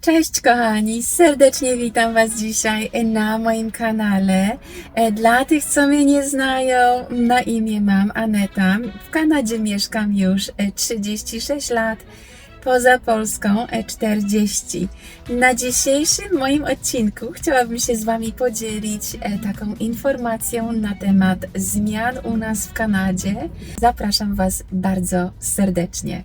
Cześć kochani, serdecznie witam Was dzisiaj na moim kanale. E, Dla tych, co mnie nie znają, na imię mam Aneta. W Kanadzie mieszkam już e, 36 lat, poza Polską e, 40. Na dzisiejszym moim odcinku chciałabym się z Wami podzielić e, taką informacją na temat zmian u nas w Kanadzie. Zapraszam Was bardzo serdecznie.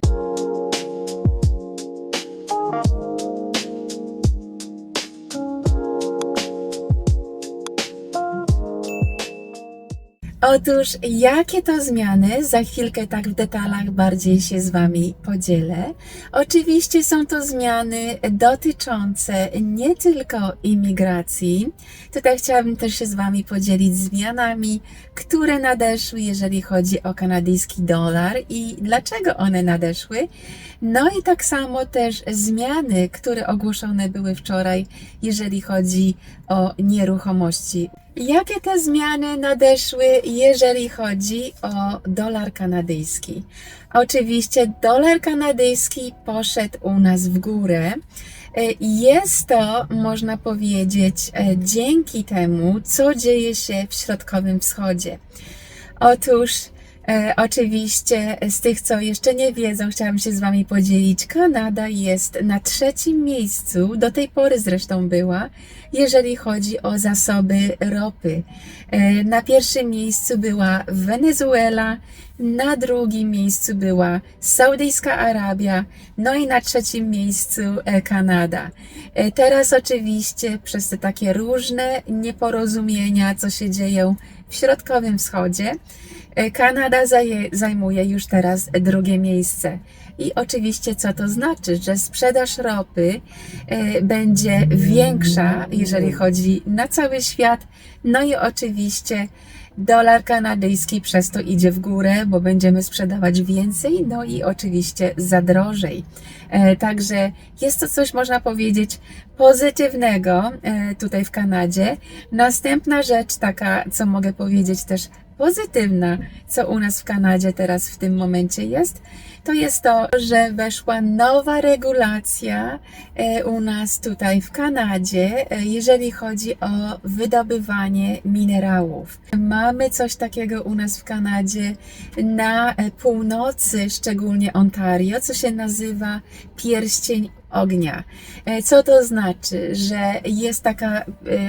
Otóż, jakie to zmiany? Za chwilkę tak w detalach bardziej się z Wami podzielę. Oczywiście są to zmiany dotyczące nie tylko imigracji. Tutaj chciałabym też się z Wami podzielić zmianami, które nadeszły, jeżeli chodzi o kanadyjski dolar i dlaczego one nadeszły. No i tak samo też zmiany, które ogłoszone były wczoraj, jeżeli chodzi o nieruchomości. Jakie te zmiany nadeszły, jeżeli chodzi o dolar kanadyjski? Oczywiście dolar kanadyjski poszedł u nas w górę. E, Jest to, można powiedzieć, e, dzięki temu, co dzieje się w Środkowym Wschodzie. Otóż, oczywiście, z tych, co jeszcze nie wiedzą, chciałam się z Wami podzielić. Kanada jest na trzecim miejscu, do tej pory zresztą była, jeżeli chodzi o zasoby ropy. E, Na pierwszym miejscu była Wenezuela, na drugim miejscu była Saudyjska Arabia, no i na trzecim miejscu e, Kanada. E, Teraz oczywiście przez te takie różne nieporozumienia, co się dzieją w Środkowym Wschodzie, e, Kanada zaje, zajmuje już teraz drugie miejsce. I oczywiście co to znaczy? Że sprzedaż ropy e, będzie większa, jeżeli chodzi na cały świat. No i oczywiście dolar kanadyjski przez to idzie w górę, bo będziemy sprzedawać więcej, no i oczywiście za drożej. E, Także jest to coś, można powiedzieć, pozytywnego e, tutaj w Kanadzie. Następna rzecz, taka, co mogę powiedzieć też pozytywna, co u nas w Kanadzie teraz w tym momencie jest, to jest to, że weszła nowa regulacja e, u nas tutaj w Kanadzie, e, jeżeli chodzi o wydobywanie minerałów. Mamy coś takiego u nas w Kanadzie na e, północy, szczególnie Ontario, co się nazywa pierścień ognia. E, Co to znaczy? Że jest taka e,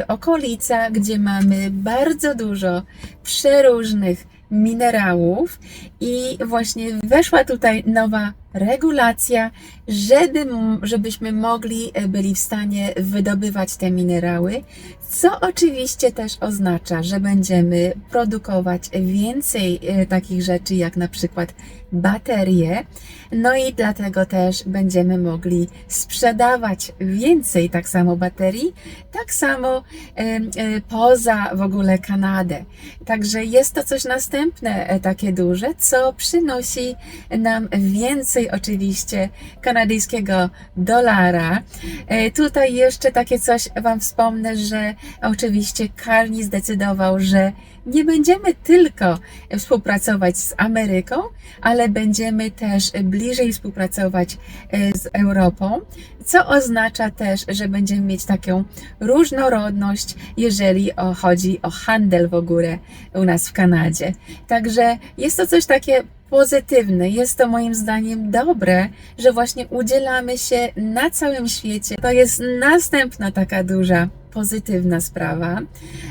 okolica, gdzie mamy bardzo dużo przeróżnych minerałów i właśnie weszła tutaj nowa regulacja, żeby, żebyśmy mogli, e, byli w stanie wydobywać te minerały, co oczywiście też oznacza, że będziemy produkować więcej takich rzeczy, jak na przykład baterie, no i dlatego też będziemy mogli sprzedawać więcej tak samo baterii, tak samo e, poza w ogóle Kanadę. Także jest to coś następne e, takie duże, co przynosi nam więcej oczywiście kanadyjskiego dolara. E, Tutaj jeszcze takie coś Wam wspomnę, że oczywiście Carney zdecydował, że nie będziemy tylko współpracować z Ameryką, ale będziemy też bliżej współpracować e, z Europą, co oznacza też, że będziemy mieć taką różnorodność, jeżeli chodzi o handel w ogóle u nas w Kanadzie. Także jest to coś takie pozytywne. Jest to moim zdaniem dobre, że właśnie udzielamy się na całym świecie. To jest następna taka duża pozytywna sprawa.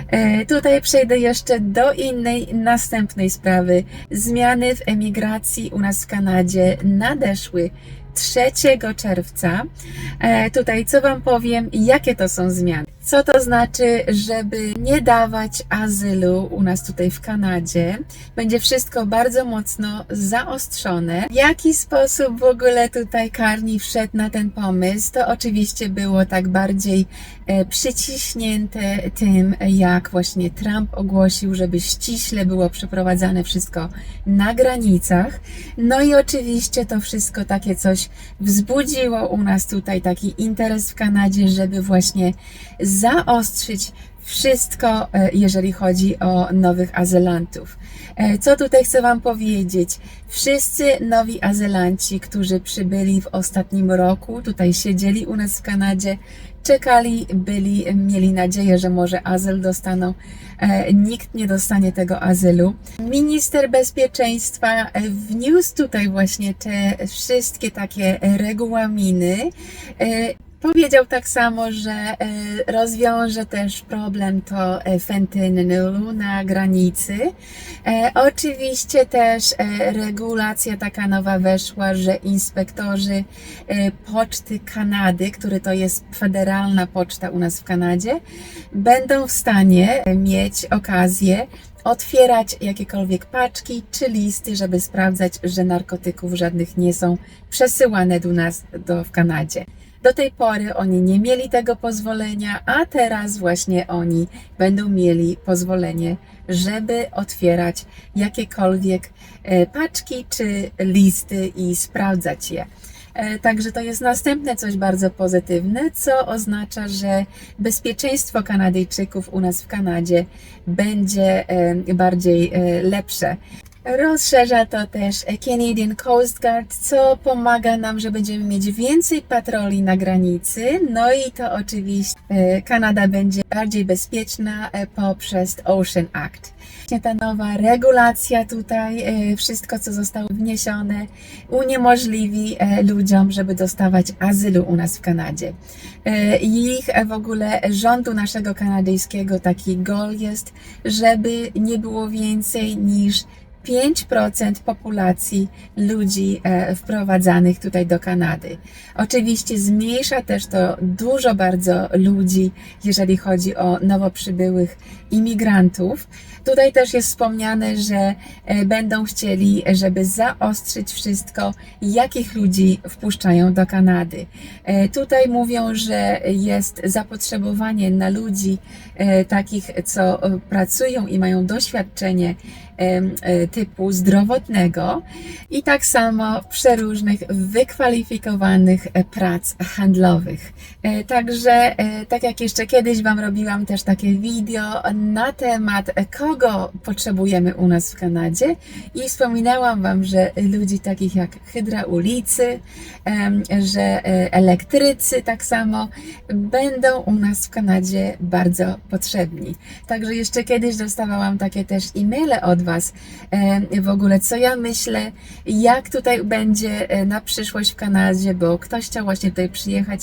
E, tutaj przejdę jeszcze do innej, następnej sprawy. Zmiany w emigracji u nas w Kanadzie nadeszły 3 czerwca. E, tutaj co Wam powiem, jakie to są zmiany. Co to znaczy, żeby nie dawać azylu u nas tutaj w Kanadzie? Będzie wszystko bardzo mocno zaostrzone. W jaki sposób w ogóle tutaj Karni wszedł na ten pomysł? To oczywiście było tak bardziej przyciśnięte tym, jak właśnie Trump ogłosił, żeby ściśle było przeprowadzane wszystko na granicach. No i oczywiście to wszystko takie coś wzbudziło u nas tutaj taki interes w Kanadzie, żeby właśnie zaostrzyć wszystko, e, jeżeli chodzi o nowych azylantów. E, Co tutaj chcę Wam powiedzieć? Wszyscy nowi azylanci, którzy przybyli w ostatnim roku, tutaj siedzieli u nas w Kanadzie, czekali, byli, mieli nadzieję, że może azyl dostaną. E, Nikt nie dostanie tego azylu. Minister bezpieczeństwa e, wniósł tutaj właśnie te wszystkie takie regulaminy. Powiedział tak samo, że e, rozwiąże też problem to e, fentanylu na granicy. E, Oczywiście też regulacja taka nowa weszła, że inspektorzy Poczty Kanady, który to jest federalna poczta u nas w Kanadzie, będą w stanie mieć okazję otwierać jakiekolwiek paczki czy listy, żeby sprawdzać, że narkotyków żadnych nie są przesyłane do nas do, w Kanadzie. Do tej pory oni nie mieli tego pozwolenia, a teraz właśnie oni będą mieli pozwolenie, żeby otwierać jakiekolwiek e, paczki czy listy i sprawdzać je. E, Także to jest następne coś bardzo pozytywne, co oznacza, że bezpieczeństwo Kanadyjczyków u nas w Kanadzie będzie e, bardziej lepsze. Rozszerza to też Canadian Coast Guard, co pomaga nam, że będziemy mieć więcej patroli na granicy. No i to oczywiście e, Kanada będzie bardziej bezpieczna e, poprzez Ocean Act. Ta nowa regulacja tutaj, e, wszystko co zostało wniesione, uniemożliwi ludziom, żeby dostawać azylu u nas w Kanadzie. Ich w ogóle rządu naszego kanadyjskiego taki goal jest, żeby nie było więcej niż 5% populacji ludzi e, wprowadzanych tutaj do Kanady. Oczywiście zmniejsza też to dużo bardzo ludzi, jeżeli chodzi o nowo przybyłych imigrantów. Tutaj też jest wspomniane, że e, będą chcieli, żeby zaostrzyć wszystko, jakich ludzi wpuszczają do Kanady. E, Tutaj mówią, że jest zapotrzebowanie na ludzi takich, co pracują i mają doświadczenie typu zdrowotnego i tak samo przeróżnych wykwalifikowanych e, prac handlowych. E, Także, e, tak jak jeszcze kiedyś Wam robiłam też takie wideo na temat, e, kogo potrzebujemy u nas w Kanadzie i wspominałam Wam, że ludzi takich jak hydraulicy, em, że e, elektrycy tak samo będą u nas w Kanadzie bardzo potrzebni. Także jeszcze kiedyś dostawałam takie też e-maile od Was e, w ogóle, co ja myślę, jak tutaj będzie e, na przyszłość w Kanadzie, bo ktoś chciał właśnie tutaj przyjechać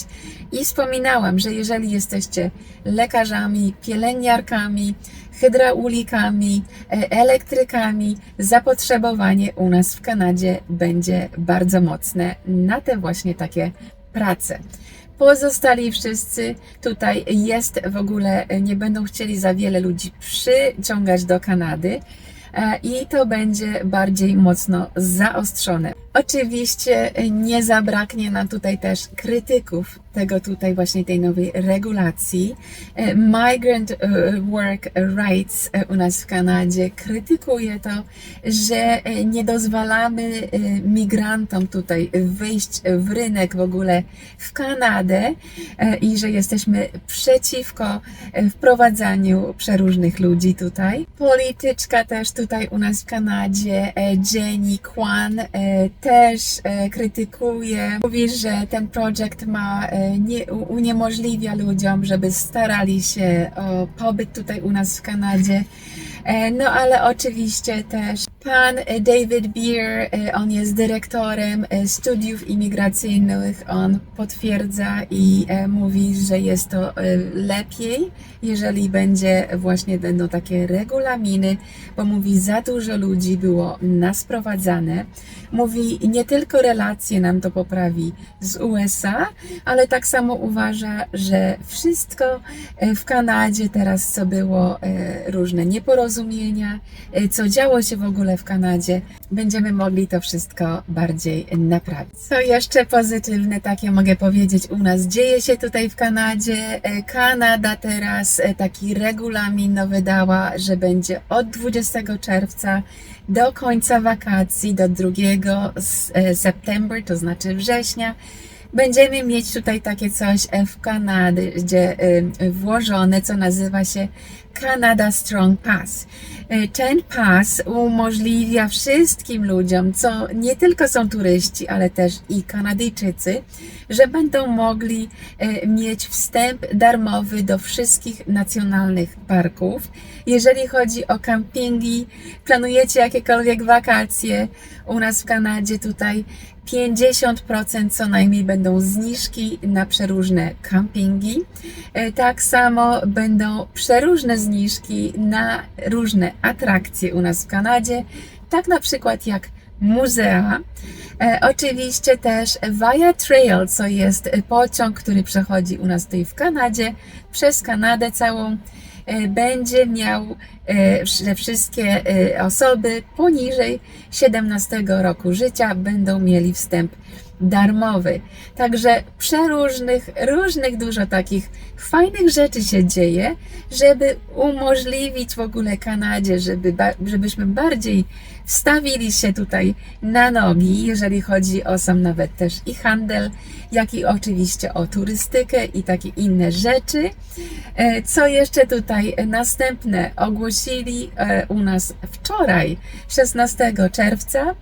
i wspominałam, że jeżeli jesteście lekarzami, pielęgniarkami, hydraulikami, e, elektrykami, zapotrzebowanie u nas w Kanadzie będzie bardzo mocne na te właśnie takie prace. Pozostali wszyscy tutaj jest w ogóle, nie będą chcieli za wiele ludzi przyciągać do Kanady. E, I to będzie bardziej mocno zaostrzone. Oczywiście e, nie zabraknie nam tutaj też krytyków tego tutaj właśnie tej nowej regulacji. E, Migrant e, Work Rights u nas w Kanadzie krytykuje to, że nie dozwalamy migrantom tutaj wyjść w rynek w ogóle w Kanadę i że jesteśmy przeciwko wprowadzaniu przeróżnych ludzi tutaj. Polityczka też tutaj u nas w Kanadzie, Jenny Kwan, też e, krytykuje, mówi, że ten projekt ma e, nie, uniemożliwia ludziom, żeby starali się o pobyt tutaj u nas w Kanadzie. E, No ale oczywiście też pan e, David Beer, e, on jest dyrektorem studiów imigracyjnych, on potwierdza i mówi, że jest to lepiej, jeżeli będzie właśnie będą takie regulaminy, bo mówi za dużo ludzi było nasprowadzane. Mówi nie tylko relacje nam to poprawi z USA, ale tak samo uważa, że wszystko w Kanadzie teraz, co było, różne nieporozumienia, e, co działo się w ogóle w Kanadzie, będziemy mogli to wszystko bardziej naprawić. Co jeszcze pozytywne, takie mogę powiedzieć, u nas dzieje się tutaj w Kanadzie. E, Kanada teraz e, taki regulamin wydała, że będzie od 20 czerwca do końca wakacji, do 2 s- e, september, to znaczy września, będziemy mieć tutaj takie coś w Kanadzie włożone, co nazywa się Canada Strong Pass. E, Ten pas umożliwia wszystkim ludziom, co nie tylko są turyści, ale też i Kanadyjczycy, że będą mogli mieć wstęp darmowy do wszystkich nacjonalnych parków. Jeżeli chodzi o kampingi, planujecie jakiekolwiek wakacje u nas w Kanadzie, tutaj 50% co najmniej będą zniżki na przeróżne campingi. E, tak samo będą przeróżne zniżki na różne atrakcje u nas w Kanadzie, tak na przykład jak muzea. E, oczywiście też Via Trail, co jest pociąg, który przechodzi u nas tutaj w Kanadzie, przez Kanadę całą będzie miał, e, że wszystkie e, osoby poniżej 17 roku życia będą mieli wstęp darmowy. Także przeróżnych, różnych dużo takich fajnych rzeczy się dzieje, żeby umożliwić w ogóle Kanadzie, żeby, żebyśmy bardziej wstawili się tutaj na nogi, jeżeli chodzi o sam nawet też i handel, jak i oczywiście o turystykę i takie inne rzeczy. E, co jeszcze tutaj następne ogłosili e, u nas wczoraj, 16 czerwca,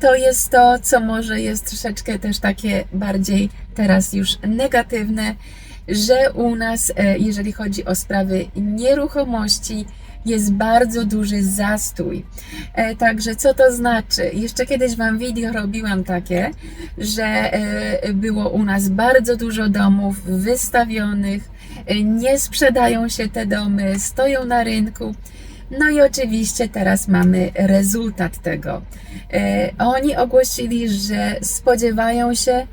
to jest to, co może jest troszeczkę też takie bardziej teraz już negatywne, że u nas, jeżeli chodzi o sprawy nieruchomości, jest bardzo duży zastój. E, także co to znaczy? Jeszcze kiedyś Wam video robiłam takie, że e, było u nas bardzo dużo domów wystawionych, e, nie sprzedają się te domy, stoją na rynku. No i oczywiście teraz mamy rezultat tego. Oni ogłosili, że spodziewają się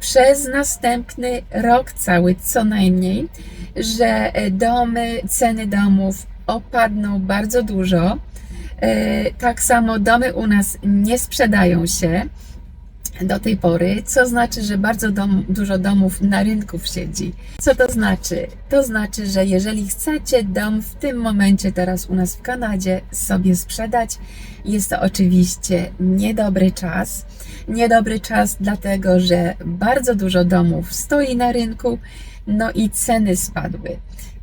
przez następny rok cały co najmniej, że domy, ceny domów opadną bardzo dużo. E, tak samo domy u nas nie sprzedają się do tej pory, co znaczy, że bardzo dom, dużo domów na rynku siedzi. Co to znaczy? To znaczy, że jeżeli chcecie dom w tym momencie, teraz u nas w Kanadzie, sobie sprzedać, jest to oczywiście niedobry czas. Niedobry czas, dlatego że bardzo dużo domów stoi na rynku, no i ceny spadły.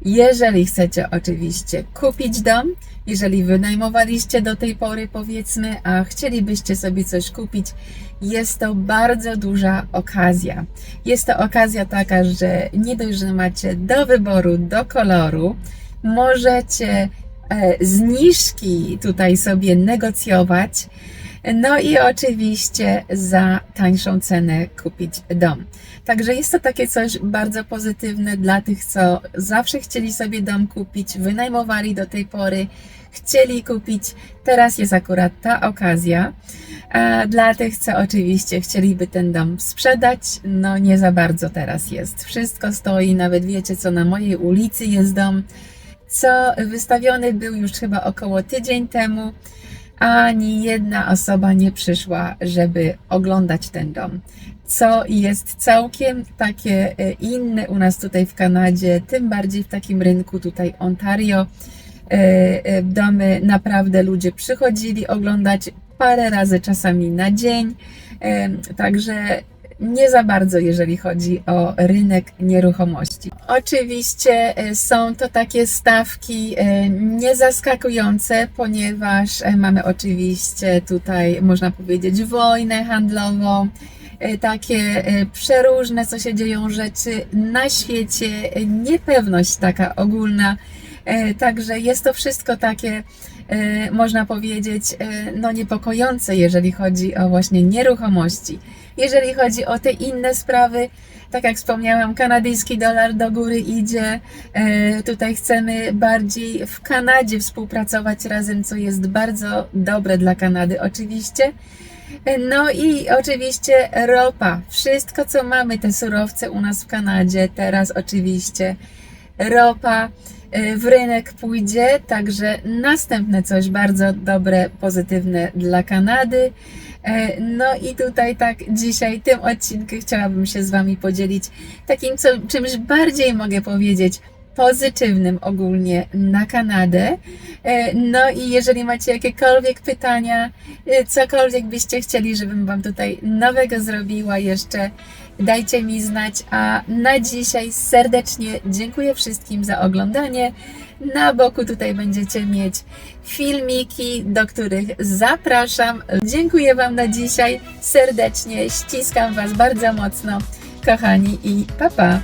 Jeżeli chcecie oczywiście kupić dom, jeżeli wynajmowaliście do tej pory, powiedzmy, a chcielibyście sobie coś kupić, jest to bardzo duża okazja. Jest to okazja taka, że nie dość, że macie do wyboru, do koloru, możecie e, zniżki tutaj sobie negocjować. No i oczywiście za tańszą cenę kupić dom. Także jest to takie coś bardzo pozytywne dla tych, co zawsze chcieli sobie dom kupić, wynajmowali do tej pory, chcieli kupić. Teraz jest akurat ta okazja. A dla tych, co oczywiście chcieliby ten dom sprzedać, no nie za bardzo teraz jest. Wszystko stoi, nawet wiecie, co na mojej ulicy jest dom, co wystawiony był już chyba około tydzień temu ani jedna osoba nie przyszła, żeby oglądać ten dom. Co jest całkiem takie e, inne u nas tutaj w Kanadzie, tym bardziej w takim rynku tutaj Ontario. E, e, domy naprawdę ludzie przychodzili oglądać parę razy czasami na dzień. Także nie za bardzo, jeżeli chodzi o rynek nieruchomości. Oczywiście e, są to takie stawki e, niezaskakujące, ponieważ e, mamy oczywiście tutaj, można powiedzieć, wojnę handlową, takie przeróżne, co się dzieją rzeczy na świecie, niepewność taka ogólna. Także jest to wszystko takie, można powiedzieć, no niepokojące, jeżeli chodzi o właśnie nieruchomości. Jeżeli chodzi o te inne sprawy, tak jak wspomniałam, kanadyjski dolar do góry idzie. E, tutaj chcemy bardziej w Kanadzie współpracować razem, co jest bardzo dobre dla Kanady, oczywiście. E, no i oczywiście ropa. Wszystko, co mamy, te surowce u nas w Kanadzie, teraz oczywiście ropa e, w rynek pójdzie, także następne coś bardzo dobre, pozytywne dla Kanady. E, no i tutaj tak dzisiaj tym odcinku chciałabym się z Wami podzielić takim co, czymś bardziej mogę powiedzieć pozytywnym ogólnie na Kanadę. E, no i jeżeli macie jakiekolwiek pytania, cokolwiek byście chcieli, żebym Wam tutaj nowego zrobiła jeszcze, dajcie mi znać. A na dzisiaj serdecznie dziękuję wszystkim za oglądanie. Na boku tutaj będziecie mieć filmiki, do których zapraszam. Dziękuję Wam na dzisiaj serdecznie. Ściskam Was bardzo mocno, kochani, i pa pa!